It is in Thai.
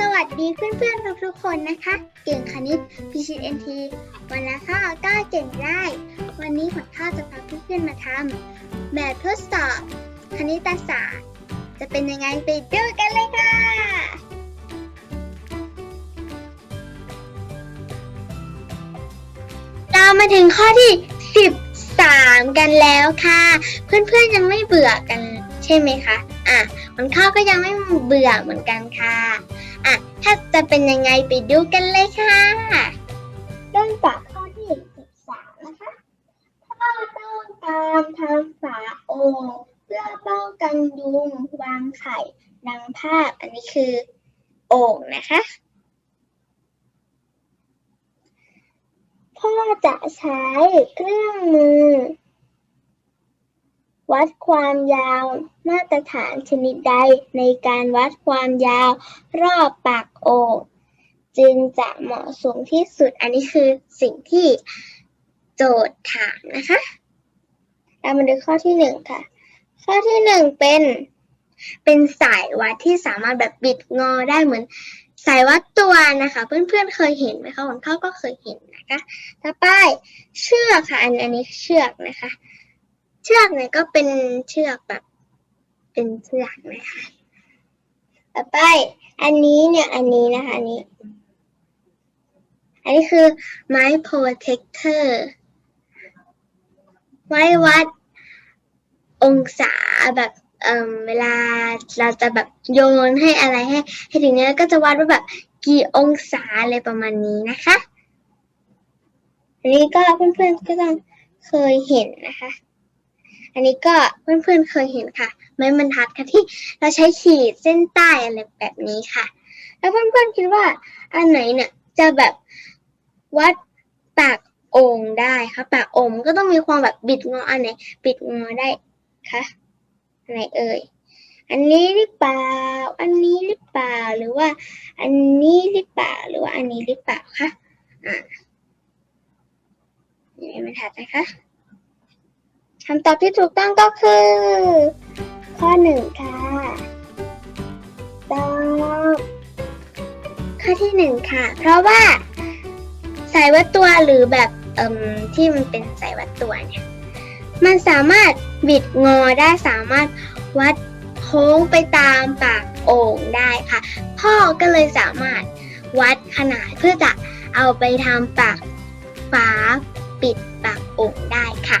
สวัสดีเพื่อนๆทุกๆคนนะคะ เก่งคณิตพิชิตเอ็นทีวันละข้าวก็เก่งได้ วันนี้ขวัญข้าวจะพาเพื่อนๆมาทำแบบทดสอบคณิตศาสตร์ จะเป็นยังไงไปดูกันเลยค่ะ เรามาถึงข้อที่ 13 กันแล้วค่ะ เพื่อนๆยังไม่เบื่อกันใช่ไหมคะ อะมันข้าวก็ยังไม่เบื่อเหมือนกันค่ะ อะ ถ้าจะเป็นยังไงไปดูกันเลยค่ะเริ่มจากข้อที่13นะคะถ้าต้องการทำฝาโอ่งเพื่อป้องกันยุงวางไข่ดังภาพ อันนี้คือโอ่งนะคะพ่อจะใช้เครื่องมือ วัดความยาว มาตรฐานชนิดใดในการวัดความยาวรอบปากโอ่งจึงจะเหมาะสมที่สุดอันนี้คือสิ่งที่โจทย์ถามนะคะเรามาดูข้อที่หนึ่งค่ะ ข้อที่หนึ่งเป็น เป็นสายวัดที่สามารถแบบบิดงอได้เหมือนสายวัดตัวนะคะ เพื่อนๆเคยเห็นไหมคะของเขาก็เคยเห็นนะคะต่อไปเชือกค่ะอันนี้เชือกนะคะ เชือกเนี่ยก็เป็นเชือกแบบ เป็นเชือกนะคะต่อไป อันนี้เนี่ยอันนี้นะคะอันนี้ อันนี้คือไม้ protector ไว้วัดองศาแบบเอ่มเวลาเราจะแบบโยนให้อะไรให้ ให้ถึงเนี้ยก็จะวัดว่าแบบกี่องศาอะไรประมาณนี้นะคะ อันนี้ก็เพื่อนๆก็ต้องเคยเห็นนะคะ อันนี้ก็เพื่อนๆเคยเห็นค่ะ ไม้บรรทัดค่ะที่เราใช้ขีดเส้นใต้อะไรแบบนี้ค่ะ แล้วเพื่อนๆคิดว่าอันไหนเนี่ยจะแบบวัดปากโอ่งได้ค่ะปากโอ่งมันก็ต้องมีความแบบบิดงออันไหนบิดงอได้คะอันไหนเอ่ยอันนี้หรือเปล่า อันนี้หรือเปล่า หรือว่า อันนี้หรือเปล่า หรือว่าอันนี้หรือเปล่าคะ อ่านี่ไม่ทัดนะคะ คำตอบที่ถูกต้องก็คือ ข้อหนึ่งค่ะตอบข้อที่หนึ่งค่ะ เพราะว่าสายวัดตัวหรือแบบเอ่มที่มันเป็นสายวัดตัวเนี่ย มันสามารถบิดงอได้สามารถวัดโค้งไปตามปากโอ่งได้ค่ะ พ่อก็เลยสามารถวัดขนาดเพื่อจะเอาไปทำปากฝาปิดปากโอ่งได้ค่ะ